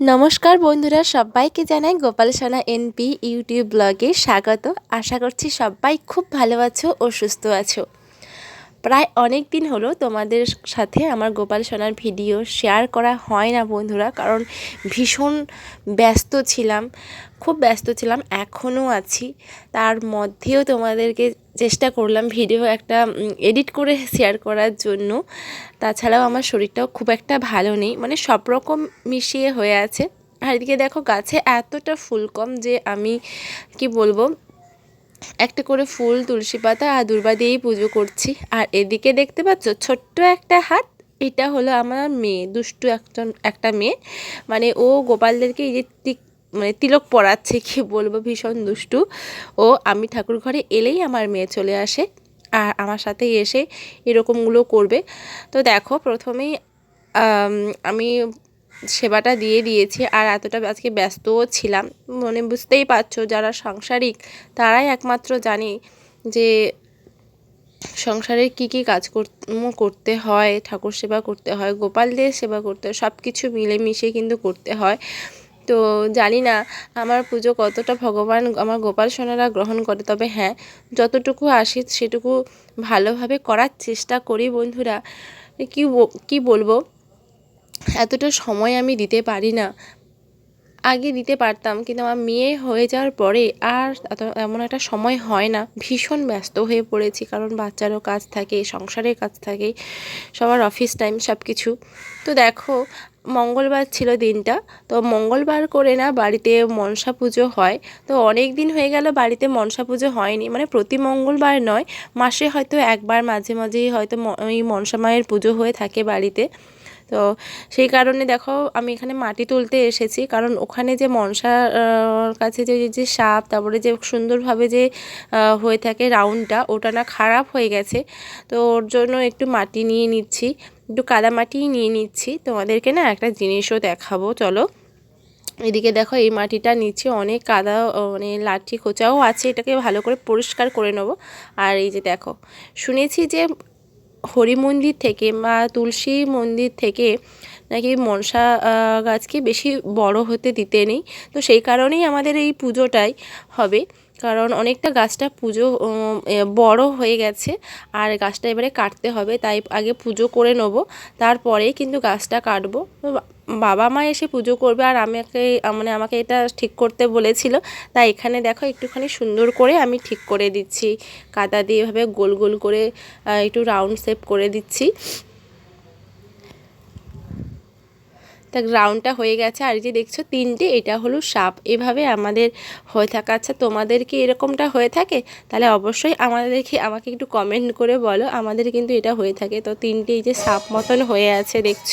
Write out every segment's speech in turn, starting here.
নমস্কার বন্ধুরা, সবাইকে জানাই গোপাল সোনা এনপি ইউটিউব ব্লগে স্বাগত। আশা করছি সবাই খুব ভালো আছো ও সুস্থ আছো। প্রায় অনেক দিন হলো তোমাদের সাথে আমার গোপাল সোনার ভিডিও শেয়ার করা হয় না বন্ধুরা, কারণ ভীষণ ব্যস্ত ছিলাম, খুব ব্যস্ত ছিলাম, এখনও আছি। তার মধ্যেও তোমাদেরকে চেষ্টা করলাম ভিডিও একটা এডিট করে শেয়ার করার জন্য। তাছাড়াও আমার শরীরটাও খুব একটা ভালো নেই মানে সব রকম মিশিয়ে হয়ে আছে। আর এদিকে দেখো গাছে এতটা ফুল কম যে আমি, কি বলব, একটা করে ফুল, তুলসী পাতা আর দুর্বা দিয়েই পুজো করছি। আর এদিকে দেখতে পাচ্ছ ছোট্ট একটা হাত, এটা হলো আমার মেয়ে, দুষ্টু একজন, একটা মেয়ে। মানে ও গোপালদেরকে এই যে মানে তিলক পড়াচ্ছে কি বলব, ভীষণ দুষ্টু। ও আমি ঠাকুর ঘরে এলেই আমার মেয়ে চলে আসে আর আমার সাথে এসে এরকমগুলো করবে। তো দেখো, প্রথমেই, আমি সেবাটা দিয়ে দিয়েছি আর এতটা আজকে ব্যস্তও ছিলাম। মানে বুঝতেই পারছ, যারা সাংসারিক, তারাই একমাত্র জানে যে সংসারের কি কি কাজ করতে হয়, ঠাকুর সেবা করতে হয় গোপালদের সেবা করতে হয় সব কিছু মিলেমিশে কিন্তু করতে হয়। তো জানি না, আমার পুজো কতটা ভগবান, আমার গোপাল সোনারা গ্রহণ করে। তবে হ্যাঁ যতটুকু আসি সেটুকু ভালোভাবে করার চেষ্টা করি বন্ধুরা। কি কি বলব? এতটা সময় আমি দিতে পারি না। আগে দিতে পারতাম, কিন্তু আমার মেয়ে হয়ে যাওয়ার পরে আর এমন একটা সময় হয় না। ভীষণ ব্যস্ত হয়ে পড়েছি, কারণ বাচ্চারও কাজ থাকে, সংসারের কাজ থাকে, সবার অফিস টাইম সব কিছু তো দেখো, মঙ্গলবার ছিল দিনটা, তো মঙ্গলবার করে না বাড়িতে মনসা পুজো হয়। তো অনেক দিন হয়ে গেল বাড়িতে মনসা পুজো হয়নি মানে প্রতি মঙ্গলবার নয়, মাসে হয়তো একবার মাঝে মাঝেই হয়তো এই মনসা মায়ের পুজো হয়ে থাকে বাড়িতে। তো সেই কারণে দেখো আমি এখানে মাটি তুলতে এসেছি। কারণ ওখানে যে মনসা কাছে যে যে সাপ, তারপরে যে সুন্দরভাবে যে হয়ে থাকে রাউন্ডটা, ওটা না খারাপ হয়ে গেছে। তো ওর জন্য একটু মাটি নিয়ে নিচ্ছি, একটু কাদা মাটিই নিয়ে নিচ্ছি। তোমাদেরকে না একটা জিনিসও দেখাবো, চলো। এদিকে দেখো এই মাটিটা নিচে অনেক কাদা মানে লাঠি খোঁচাও আছে, এটাকে ভালো করে পরিষ্কার করে নেব। আর এই যে দেখো, শুনেছি যে হরি মন্দির থেকে মা তুলসী মন্দির থেকে নাকি মনসা গাছকে বেশি বড় হতে দিতে নেই। তো সেই কারণেই আমাদের এই পুজোটাই হবে। কারণ অনেকটা গাছটা পুজো বড় হয়ে গেছে আর গাছটা এবারে কাটতে হবে। তাই আগে পুজো করে নেব, তারপরেই কিন্তু গাছটা কাটবো। বাবা মা এসে পুজো করবে আর আমাকে মানে আমাকে এটা ঠিক করতে বলেছিল। তাই এখানে দেখো একটুখানি সুন্দর করে আমি ঠিক করে দিচ্ছি। কাদা দিয়ে এভাবে গোল গোল করে একটু রাউন্ড শেপ করে দিচ্ছি। তা গ্রাউন্ডটা হয়ে গেছে আর যে দেখছ তিনটে, এটা হলো সাপ। এভাবে আমাদের হয়ে থাকা। আচ্ছা তোমাদের কি এরকমটা হয়ে থাকে? তাহলে অবশ্যই আমাদেরকে, আমাকে একটু কমেন্ট করে বলো। আমাদের কিন্তু এটা হয়ে থাকে। তো তিনটে এই যে সাপ মতন হয়ে আছে, দেখছ?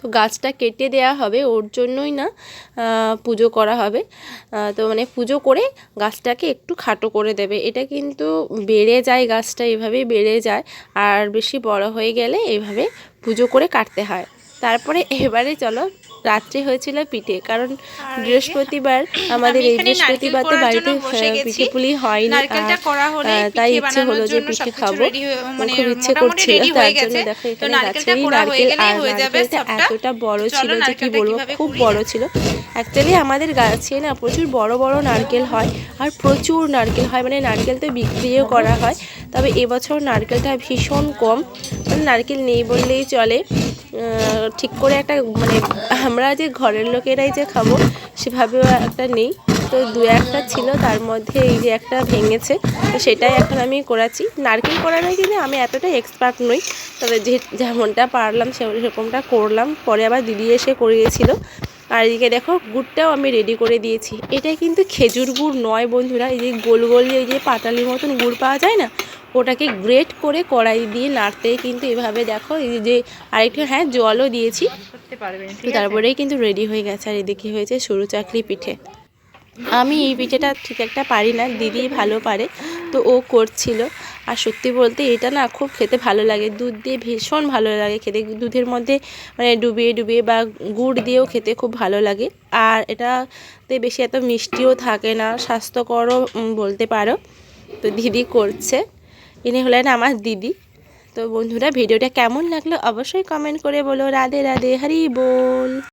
তো গাছটা কেটে দেয়া হবে, ওর জন্যই না পুজো করা হবে। তো মানে পুজো করে গাছটাকে একটু খাটো করে দেবে। এটা কিন্তু বেড়ে যায়, গাছটা এভাবেই বেড়ে যায়। আর বেশি বড় হয়ে গেলে এভাবে পুজো করে কাটতে হয়। তারপরে এবারে চলো রাত্রে হয়েছিল পিঠে কারণ বৃহস্পতিবার আমাদের এই বৃহস্পতিবার তো বাড়িতে পিঠে পুলি হয়নি তাই ইচ্ছে হলো যে পিঠে খাব। মানে খুব ইচ্ছে করছিল তার জন্য দেখো এখানে গাছেরই নারকেল আর নারকেলটা এতটা বড় ছিল যে কি বলব খুব বড় ছিল। অ্যাকচুয়ালি আমাদের গাছে না প্রচুর বড় বড় নারকেল হয় আর প্রচুর নারকেল হয়। মানে নারকেল তো বিক্রিও করা হয়। তবে এবছর নারকেলটা ভীষণ কম। মানে নারকেল নেই বললেই চলে। ঠিক করে একটা মানে আমরা যে ঘরের লোকেরাই যে খাব, সেভাবেও একটা নেই। তো দু একটা ছিল, তার মধ্যে এই যে একটা ভেঙেছে, তো সেটাই এখন আমি করাচ্ছি। নারকেল করানো কিন্তু আমি এতটা এক্সপার্ট নই, তবে যে যেমনটা পারলাম সেরকমটা করলাম। পরে আবার দিদি এসে করিয়েছিল। আর এদিকে দেখো, গুড়টাও আমি রেডি করে দিয়েছি। এটা কিন্তু খেজুর গুড় নয় বন্ধুরা, এই যে গোল গোল এই যে পাটালির মতন গুড় পাওয়া যায় না ওটাকে গ্রেট করে কড়াই দিয়ে নাড়তে কিন্তু এভাবে দেখো এই যে আরেকটু হ্যাঁ জলও দিয়েছি। তারপরেই কিন্তু রেডি হয়ে গেছে আর এদিকে হয়েছে সরু চাকরি পিঠে। আমি এই পিঠেটা ঠিক একটা পারি না দিদি ভালো পারে তো ও করছিল। আর সত্যি বলতে এটা না খুব খেতে ভালো লাগে দুধ দিয়ে ভীষণ ভালো লাগে খেতে। দুধের মধ্যে মানে ডুবিয়ে ডুবিয়ে বা গুড় দিয়েও খেতে খুব ভালো লাগে। আর এটাতে বেশি এত মিষ্টিও থাকে না স্বাস্থ্যকরও বলতে পারো। তো দিদি করছে। ইনি হলেন আমার দিদি। তো বন্ধুরা, ভিডিওটা কেমন লাগল অবশ্যই কমেন্ট করে বলো। রাধে রাধে, হারি বল।